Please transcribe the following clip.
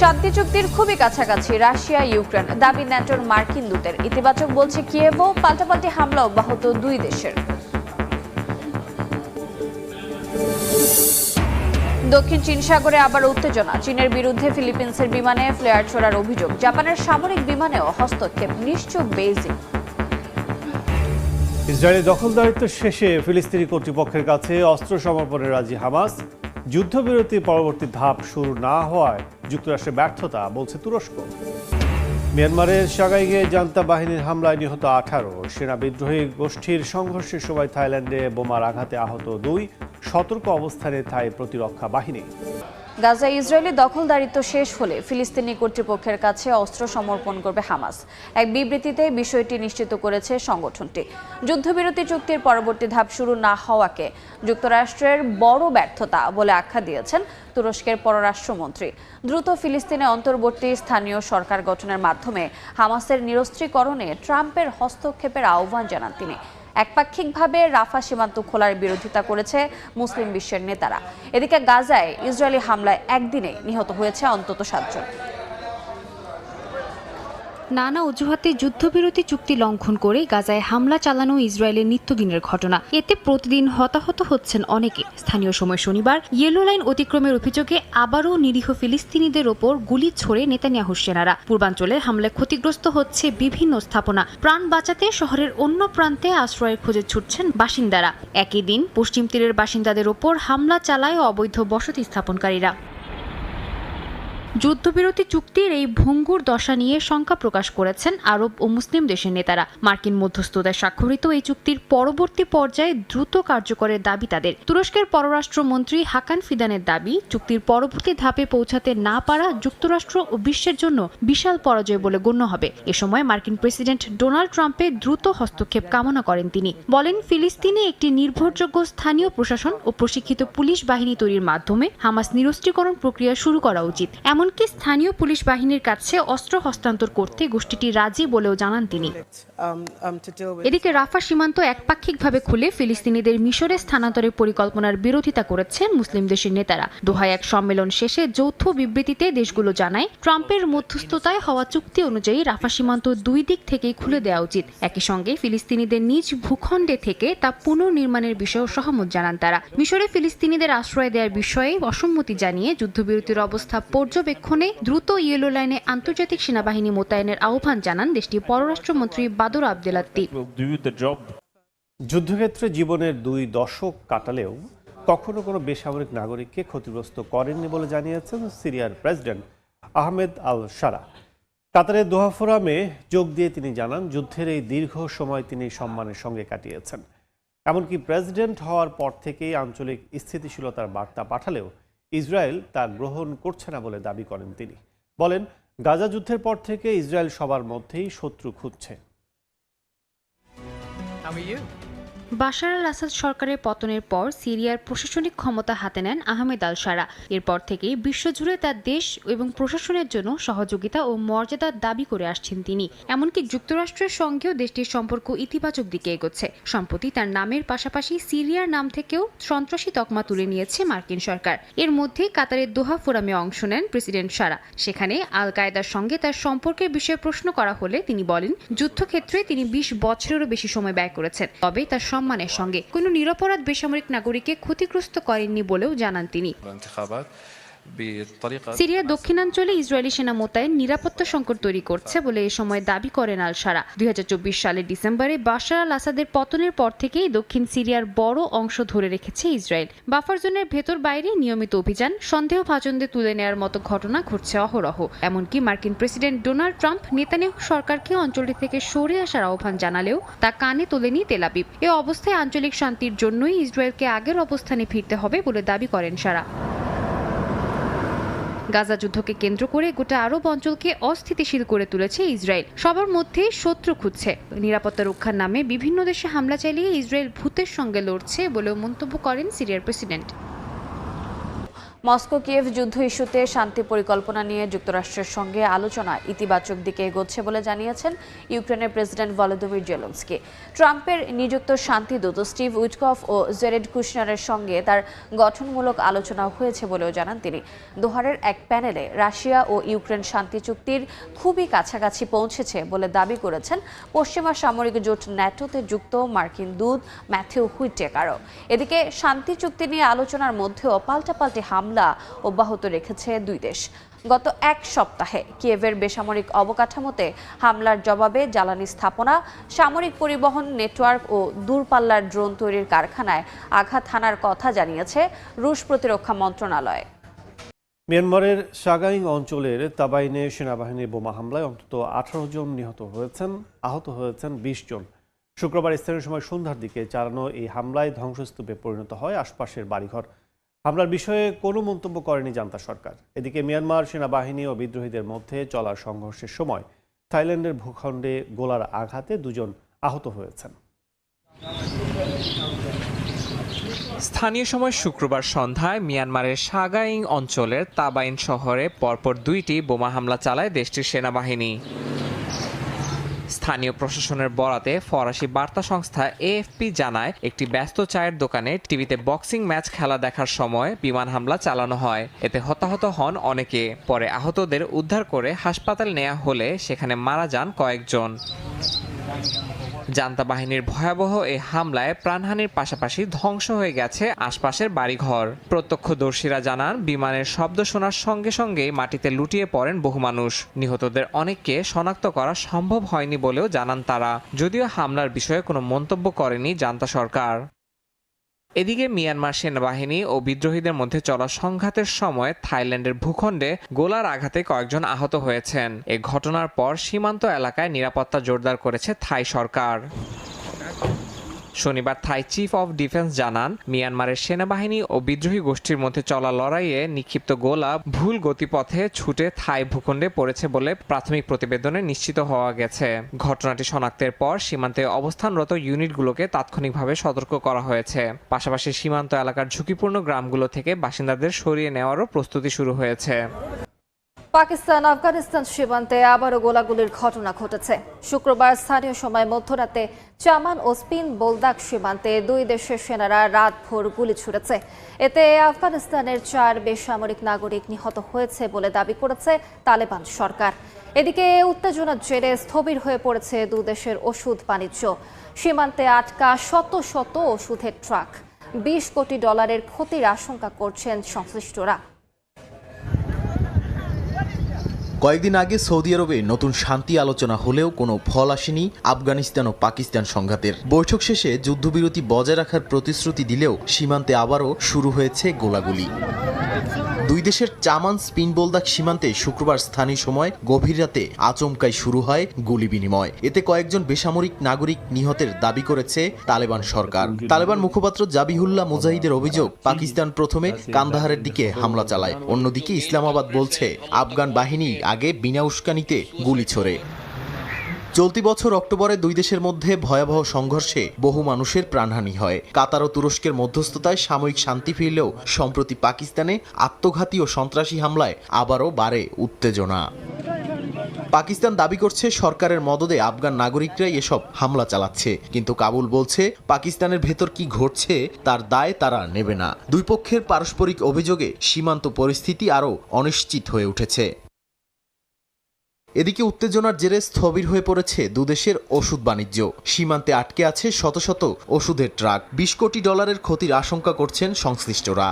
শান্তি চুক্তির খুবই কাছাকাছি, রাশিয়া, ইউক্রেন। দাবি ন্যাটোর মার্কিন দূতের। ইতিবাচক বলছে কিয়েভও পাল্টাপাল্টি হামলা অব্যাহত দুই দেশের। দক্ষিণ চীন সাগরে আবার উত্তেজনা। চীনের বিরুদ্ধে ফিলিপিন্সের বিমানে ফ্লেয়ার ছোড়ার অভিযোগ। জাপানের সামরিক বিমানেও হস্তক্ষেপ নিশ্চুপ বেইজিং। ইসরায়েলি দখলদারিত্ব শেষে ফিলিস্তিনি কর্তৃপক্ষের কাছে অস্ত্র সমর্পণে রাজি হামাস। যুদ্ধবিরতি পরবর্তী ধাপ শুরু না হওয়ায় যুক্তরাষ্ট্রের ব্যর্থতা বলছে তুরস্ক। মিয়ানমারের সাগাইগে জান্তা বাহিনীর হামলায় নিহত আঠারো সেনা বিদ্রোহী গোষ্ঠীর সংঘর্ষের সময় থাইল্যান্ডে বোমার আঘাতে আহত দুই সতর্ক অবস্থানে থাই প্রতিরক্ষা বাহিনী। গাজা ইসরায়েলি দখলদারিত্ব শেষ হলে ফিলিস্তিনি কর্তৃপক্ষের কাছে অস্ত্র সমর্পণ করবে হামাস। এক বিবৃতিতে বিষয়টি নিশ্চিত করেছে সংগঠনটি। যুদ্ধবিরতি চুক্তির পরবর্তী ধাপ শুরু না হওয়াকে যুক্তরাষ্ট্রের বড় ব্যর্থতা বলে আখ্যা দিয়েছেন তুরস্কের পররাষ্ট্রমন্ত্রী। দ্রুত ফিলিস্তিনে অন্তর্বর্তী স্থানীয় সরকার গঠনের মাধ্যমে হামাসের নিরস্ত্রীকরণে ট্রাম্পের হস্তক্ষেপের আহ্বান জানান তিনি। একপাক্ষিকভাবে রাফা সীমান্ত খোলার বিরোধিতা করেছে মুসলিম বিশ্বের নেতারা। এদিকে গাজায় ইসরায়েলি হামলায় একদিনে নিহত হয়েছে অন্তত সাতজন। নানা অজুহাতে যুদ্ধবিরতি চুক্তি লঙ্ঘন করে গাজায় হামলা চালানো ইসরায়েলের নিত্যদিনের ঘটনা। এতে প্রতিদিন হতাহত হচ্ছেন অনেকে। স্থানীয় সময় শনিবার ইয়েলো লাইন অতিক্রমের অভিযোগে আবারও নিরীহ ফিলিস্তিনিদের ওপর গুলি ছড়ে নেতানিয়াহু সেনারা। পূর্বাঞ্চলে হামলায় ক্ষতিগ্রস্ত হচ্ছে বিভিন্ন স্থাপনা। প্রাণ বাঁচাতে শহরের অন্য প্রান্তে আশ্রয়ের খোঁজে ছুটছেন বাসিন্দারা। একই দিন পশ্চিম তীরের বাসিন্দাদের ওপর হামলা চালায় অবৈধ বসতি স্থাপনকারীরা। যুদ্ধবিরতি চুক্তির এই ভঙ্গুর দশা নিয়ে শঙ্কা প্রকাশ করেছেন আরব ও মুসলিম দেশের নেতারা। মার্কিন মধ্যস্থতায় স্বাক্ষরিত এই চুক্তির পরবর্তী পর্যায়ে দ্রুত কার্যকরের দাবি তাদের। তুরস্কের পররাষ্ট্রমন্ত্রী হাকান ফিদানের দাবি, চুক্তির পরবর্তী ধাপে পৌঁছাতে না পারা যুক্তরাষ্ট্র ও বিশ্বের জন্য বিশাল পরাজয় বলে গণ্য হবে। এ সময় মার্কিন প্রেসিডেন্ট ডোনাল্ড ট্রাম্পের দ্রুত হস্তক্ষেপ কামনা করেন তিনি। বলেন, ফিলিস্তিনে একটি নির্ভরযোগ্য স্থানীয় প্রশাসন ও প্রশিক্ষিত পুলিশ বাহিনী তৈরির মাধ্যমে হামাস নিরস্ত্রীকরণ প্রক্রিয়া শুরু করা উচিত। এমনকি স্থানীয় পুলিশ বাহিনীর কাছে অস্ত্র হস্তান্তর করতে গোষ্ঠীটি রাজি বলেও জানান তিনি। Um, um. এদিকে রাফা সীমান্ত একপাক্ষিকভাবে খুলে ফিলিস্তিনিদের মিশরে স্থানান্তরের পরিকল্পনার বিরোধিতা করেছেন মুসলিম দেশের নেতারা। দোহায় এক সম্মেলন শেষে যৌথ বিবৃতিতে দেশগুলো জানায় ট্রাম্পের মধ্যস্থতায় হওয়া চুক্তি অনুযায়ী রাফা সীমান্ত দুই দিক থেকেই খুলে দেওয়া উচিত। একই সঙ্গে ফিলিস্তিনিদের নিজ ভূখণ্ডে থেকে তা পুনর্নির্মাণের বিষয়েও সহমত জানান তারা। মিশরে ফিলিস্তিনিদের আশ্রয় দেওয়ার বিষয়ে অসম্মতি জানিয়ে যুদ্ধবিরতির অবস্থা পর্যবেক্ষণে দ্রুত ইয়েলো লাইনে আন্তর্জাতিক সেনাবাহিনী মোতায়েনের আহ্বান জানান দেশটির পররাষ্ট্রমন্ত্রী বাদর আবদেলাত্তি যুদ্ধক্ষেত্রে জীবনের দুই দশক কাটালেও কখনো কোনো বেসামরিক নাগরিককে ক্ষতিগ্রস্ত করেননি বলে জানিয়েছেন সিরিয়ার প্রেসিডেন্ট আহমেদ আল সারা। কাতারের দোহা ফোরামে যোগ দিয়ে তিনি জানান যুদ্ধের এই দীর্ঘ সময় তিনি সম্মানের সঙ্গে কাটিয়েছেন। এমনকি প্রেসিডেন্ট হওয়ার পর থেকেই আঞ্চলিক স্থিতিশীলতার বার্তা পাঠালেও ইসরায়েল তা গ্রহণ করছে না বলে দাবি করেন তিনি। বলেন, গাজা যুদ্ধের পর থেকে ইসরায়েল সবার মধ্যেই শত্রু খুঁজছে। বাশার আল আসাদ সরকারের পতনের পর সিরিয়ার প্রশাসনিক ক্ষমতা হাতে নেন আহমেদ আল সারা। এরপর থেকেই বিশ্বজুড়ে তার দেশ এবং প্রশাসনের জন্য সহযোগিতা ও মর্যাদার দাবি করে আসছেন তিনি। এমনকি যুক্তরাষ্ট্রের সঙ্গেও দেশটির সম্পর্ক ইতিবাচক দিকে এগোচ্ছে। সম্প্রতি তার নামের পাশাপাশি সিরিয়ার নাম থেকেও সন্ত্রাসী তকমা তুলে নিয়েছে মার্কিন সরকার। এর মধ্যে কাতারের দোহা ফোরামে অংশ নেন প্রেসিডেন্ট সারা। সেখানে আল কায়দার সঙ্গে তার সম্পর্কের বিষয়ে প্রশ্ন করা হলে তিনি বলেন, যুদ্ধক্ষেত্রে তিনি বিশ বছরেরও বেশি সময় ব্যয় করেছেন। তবে তার সম্মানের সঙ্গে। কোনো নিরপরাধ বেসামরিক নাগরিককে ক্ষতিগ্রস্ত করেননি বলেও জানান তিনি। সিরিয়ার দক্ষিণাঞ্চলে ইসরায়েলি সেনা মোতায়েন নিরাপত্তা সংকট তৈরি করছে বলে এ সময় দাবি করেন আল সারা দুই হাজার চব্বিশ সালের ডিসেম্বরে বাশার আল আসাদের পতনের পর থেকেই দক্ষিণ সিরিয়ার বড় অংশ ধরে রেখেছে ইসরায়েল। বাফার জোনের ভেতর বাইরে নিয়মিত অভিযান সন্দেহভাজনদের তুলে নেওয়ার মতো ঘটনা ঘটছে অহরহ। এমনকি মার্কিন প্রেসিডেন্ট ডোনাল্ড ট্রাম্প নেতানিয়াহু সরকারকে অঞ্চলটি থেকে সরে আসার আহ্বান জানালেও তা কানে তোলেনি তেলাবিব এ অবস্থায় আঞ্চলিক শান্তির জন্যই ইসরায়েলকে আগের অবস্থানে ফিরতে হবে বলে দাবি করেন সারা। গাজা যুদ্ধকে কেন্দ্র করে গোটা আরব অঞ্চলকে অস্থিতিশীল করে তুলেছে ইসরায়েল। সবার মধ্যে শত্রু খুঁজছে। নিরাপত্তা রক্ষার নামে বিভিন্ন দেশে হামলা চালিয়ে ইসরায়েল ভূতের সঙ্গে লড়ছে বলেও মন্তব্য করেন সিরিয়ার প্রেসিডেন্ট। মস্কো কিয়েভ যুদ্ধ ইস্যুতে শান্তি পরিকল্পনা নিয়ে যুক্তরাষ্ট্রের সঙ্গে আলোচনা ইতিবাচক দিকে এগোচ্ছে বলে জানিয়েছেন ইউক্রেনের প্রেসিডেন্ট ভলোদিমির জেলেন্সকি। ট্রাম্পের নিযুক্ত শান্তিদূত স্টিভ উইটকফ ও জেরেড কুশনারের সঙ্গে তার গঠনমূলক আলোচনা হয়েছে বলেও জানান তিনি। দোহারের এক প্যানেলে রাশিয়া ও ইউক্রেন শান্তি চুক্তির খুবই কাছাকাছি পৌঁছেছে বলে দাবি করেছেন পশ্চিমা সামরিক জোট ন্যাটোতে যুক্ত মার্কিন দূত ম্যাথিউ হুইটেকারও। এদিকে শান্তি চুক্তি নিয়ে আলোচনার মধ্যেও পাল্টাপাল্টি হামলা অব্যাহত রেখেছে দুই দেশ। গত এক সপ্তাহে কিয়েভের বেসামরিক অবকাঠামোতে হামলার জবাবে জ্বালানি স্থাপনা, সামরিক পরিবহন নেটওয়ার্ক ও দূরপাল্লার ড্রোন তৈরির কারখানায় আঘাত হানার কথা জানিয়েছে রুশ প্রতিরক্ষা মন্ত্রণালয়। মিয়ানমারের সাগাইং অঞ্চলের তাবাইনে সেনাবাহিনীর বোমা হামলায় অন্তত আঠারো জন নিহত হয়েছেন, আহত হয়েছেন বিশ জন। শুক্রবার স্থানীয় সময় সন্ধ্যার দিকে চালানো এই হামলায় ধ্বংসস্তূপে পরিণত হয় আশপাশের বাড়িঘর। হামলার বিষয়ে কোনো মন্তব্য করেনি জান্তা সরকার। এদিকে মিয়ানমার সেনাবাহিনী ও বিদ্রোহীদের মধ্যে চলা সংঘর্ষের সময় থাইল্যান্ডের ভূখণ্ডে গোলার আঘাতে দুজন আহত হয়েছেন। স্থানীয় সময় শুক্রবার সন্ধ্যায় মিয়ানমারের সাগাইং অঞ্চলের তাবাইন শহরে পরপর দুইটি বোমা হামলা চালায় দেশটির সেনাবাহিনী। স্থানীয় প্রশাসনের বরাতে ফরাসি বার্তা সংস্থা এএফপি জানায়, একটি ব্যস্ত চায়ের দোকানে টিভিতে বক্সিং ম্যাচ খেলা দেখার সময় বিমান হামলা চালানো হয়। এতে হতাহত হন অনেকে। পরে আহতদের উদ্ধার করে হাসপাতাল নেওয়া হলে সেখানে মারা যান কয়েকজন। জান্তা বাহিনীর ভয়াবহ এই হামলায় প্রাণহানির পাশাপাশি ধ্বংস হয়ে গেছে আশপাশের বাড়িঘর। প্রত্যক্ষদর্শীরা জানান, বিমানের শব্দ শোনার সঙ্গে সঙ্গেই মাটিতে লুটিয়ে পড়েন বহু মানুষ। নিহতদের অনেককে শনাক্ত করা সম্ভব হয়নি বলেও জানান তারা। যদিও হামলার বিষয়ে কোনো মন্তব্য করেনি জান্তা সরকার। এদিকে মিয়ানমার সেনাবাহিনী ও বিদ্রোহীদের মধ্যে চলা সংঘাতের সময় থাইল্যান্ডের ভূখণ্ডে গোলার আঘাতে কয়েকজন আহত হয়েছেন। এ ঘটনার পর সীমান্ত এলাকায় নিরাপত্তা জোরদার করেছে থাই সরকার। শনিবার থাই চিফ অফ ডিফেন্স জানান, মিয়ানমারের সেনাবাহিনী ও বিদ্রোহী গোষ্ঠীর মধ্যে চলা লড়াইয়ে নিক্ষিপ্ত গোলা ভুল গতিপথে ছুটে থাই ভূখণ্ডে পড়েছে বলে প্রাথমিক প্রতিবেদনে নিশ্চিত হওয়া গেছে। ঘটনাটি শনাক্তের পর সীমান্তে অবস্থানরত ইউনিটগুলোকে তাৎক্ষণিকভাবে সতর্ক করা হয়েছে। পাশাপাশি সীমান্ত এলাকার ঝুঁকিপূর্ণ গ্রামগুলো থেকে বাসিন্দাদের সরিয়ে নেওয়ারও প্রস্তুতি শুরু হয়েছে। পাকিস্তান, আফগানিস্তান সীমান্তে আবারও গোলাগুলির ঘটনা ঘটেছে। শুক্রবার স্থানীয় সময় মধ্যরাতে চামান ও স্পিন বোলদাক সীমান্তে দুই দেশের সেনারা রাতভর গুলি ছুড়েছে। এতে আফগানিস্তানের চার বেসামরিক নাগরিক নিহত হয়েছে বলে দাবি করেছে তালেবান সরকার। এদিকে উত্তেজনার জেরে স্থবির হয়ে পড়েছে দেশের ওষুধ বাণিজ্য। সীমান্তে আটকা শত শত ওষুধের ট্রাক। বিশ কোটি ডলারের ক্ষতির আশঙ্কা করছেন সংশ্লিষ্টরা। কয়েকদিন আগে সৌদি আরবে নতুন শান্তি আলোচনা হলেও কোনো ফল আসেনি আফগানিস্তান ও পাকিস্তান সংঘাতের। বৈঠক শেষে যুদ্ধবিরতি বজায় রাখার প্রতিশ্রুতি দিলেও সীমান্তে আবারও শুরু হয়েছে গোলাগুলি। দুই দেশের চামান স্পিন বোলদাক সীমান্তে শুক্রবার স্থানীয় সময় গভীর রাতে আচমকাই শুরু হয় গুলি বিনিময়। এতে কয়েকজন বেসামরিক নাগরিক নিহতের দাবি করেছে তালেবান সরকার। তালেবান মুখপাত্র জাবিহুল্লাহ মুজাহিদের অভিযোগ, পাকিস্তান প্রথমে কান্দাহারের দিকে হামলা চালায়। অন্যদিকে ইসলামাবাদ বলছে, আফগান বাহিনী আগে বিনা উস্কানিতে গুলি ছোড়ে। চলতি বছর অক্টোবরে দুই দেশের মধ্যে ভয়াবহ সংঘর্ষে বহু মানুষের প্রাণহানি হয়। কাতার ও তুরস্কের মধ্যস্থতায় সাময়িক শান্তি ফিরলেও সম্প্রতি পাকিস্তানে আত্মঘাতী ও সন্ত্রাসী হামলায় আবারও বাড়ে উত্তেজনা। পাকিস্তান দাবি করছে সরকারের মদদে আফগান নাগরিকরাই এসব হামলা চালাচ্ছে। কিন্তু কাবুল বলছে, পাকিস্তানের ভেতর কি ঘটছে তার দায় তারা নেবে না। দুই পক্ষের পারস্পরিক অভিযোগে সীমান্ত পরিস্থিতি আরও অনিশ্চিত হয়ে উঠেছে। এদিকে উত্তেজনার জেরে স্থবির হয়ে পড়েছে দুদেশের ওষুধ বাণিজ্য। সীমান্তে আটকে আছে শত শত ওষুধের ট্রাক। বিশ কোটি ডলারের ক্ষতির আশঙ্কা করছেন সংশ্লিষ্টরা।